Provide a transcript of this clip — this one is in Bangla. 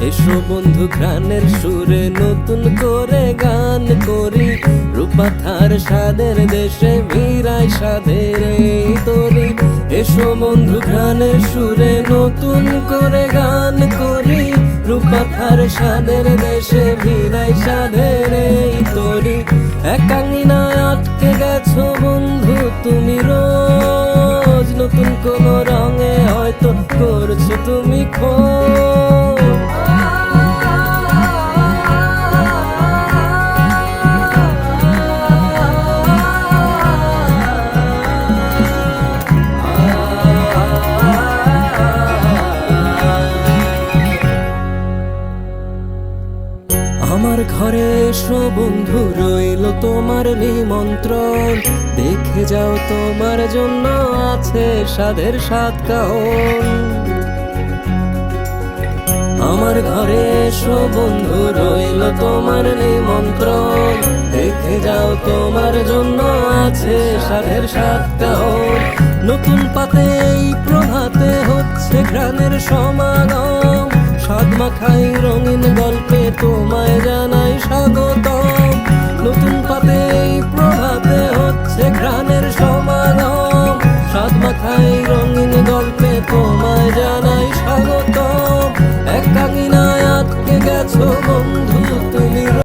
এসো বন্ধু গানের সুরে নতুন করে গান করি। রূপাথার সাদের দেশে, মিরাই সাদের তরি। এসো বন্ধু গানের সুরে নতুন করে গান করি। রূপাথার সাদের দেশে, মিরাই সাদের তরি। একাঙ্গিনায় আটকে গেছো বন্ধু, তুমি রোজ নতুন কোন রঙে হয়তো করছ তুমি খোঁজ। আমার ঘরে এসো বন্ধু, রইল তোমার নিমন্ত্রণ। দেখে যাও তোমার জন্য আছে স্বাদের সাত আমার ঘরে এসো বন্ধু, রইল তোমার নিমন্ত্রণ। দেখে যাও তোমার জন্য আছে স্বাদের সাত নতুন পাতে এই প্রভাতে হচ্ছে গ্রামের সমাগম। সাত মাখাই রঙিন গল্পে মাখাই রঙিন গল্পে তোমায় জানাই স্বাগতম। একাকিনায় আটকে গেছো বন্ধু